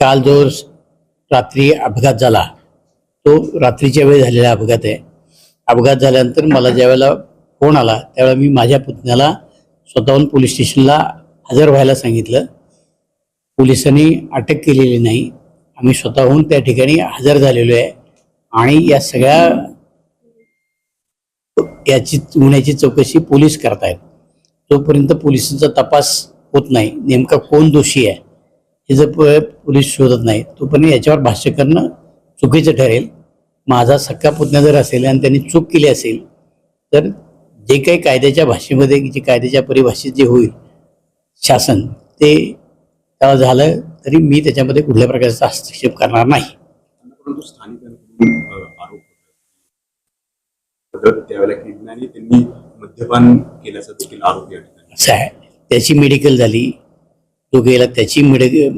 काल जो रात्री अपघात झाला तो रात्रीच्या वेळी झालेला अपघात आहे. अपघात झाल्यानंतर मला ज्यावेळेला फोन आला त्यावेळेला मी माझ्या पुतण्याला स्वतःहून पोलीस स्टेशनला हजर व्हायला सांगितलं. पोलिसांनी अटक केलेली नाही. आम्ही स्वतःहून त्या ठिकाणी हजर झालेलो आहे आणि या सगळ्या याची गुन्ह्याची चौकशी पोलीस करतायत. जोपर्यंत पोलिसांचा तपास होत नाही नेमका कोण दोषी आहे? हे जर पोलीस शोधत नाही तोपर्यंत याच्यावर भाष्य करणं चुकीचं ठरेल. माझा सक्का पुतण्या जर असेल आणि त्यांनी चूक केली असेल तर जे काही कायद्याच्या भाषेमध्ये जे कायद्याच्या परिभाषेत जे होईल शासन ते त्याला झालं तरी मी त्याच्यामध्ये कुठल्या प्रकारचा हस्तक्षेप करणार नाही. त्याची मेडिकल झाली तो गेला त्याची मेडिकल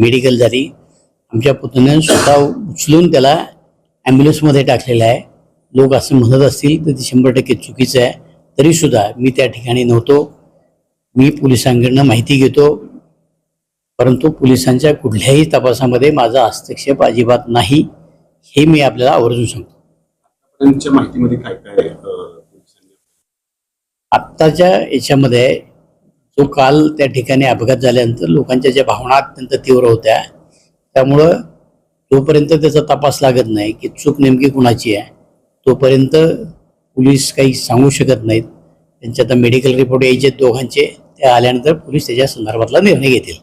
मेडिकल झाली. आमच्या पुतण्याने स्वतः उचलून त्याला ॲम्ब्युलन्समध्ये टाकलेलं आहे. लोक असं म्हणत असतील तर ते शंभर टक्के चुकीचं आहे. तरीसुद्धा मी त्या ठिकाणी नव्हतो. मी पोलिसांकडनं माहिती घेतो. परंतु पोलिसांच्या कुठल्याही तपासामध्ये माझा हस्तक्षेप अजिबात नाही हे मी आपल्याला आवर्जून सांगतो. माहितीमध्ये काय काय आत्ताच्या याच्यामध्ये तो काल त्या ठिकाणी अपघात झाल्यानंतर लोकांच्या ज्या भावना अत्यंत तीव्र होत्या त्यामुळं तोपर्यंत त्याचा तपास लागत नाही की चूक नेमकी कुणाची आहे. तोपर्यंत पोलीस काही सांगू शकत नाहीत. त्यांचे आता मेडिकल रिपोर्ट यायचे दोघांचे. ते आल्यानंतर पोलीस त्याच्या संदर्भातला निर्णय घेतील.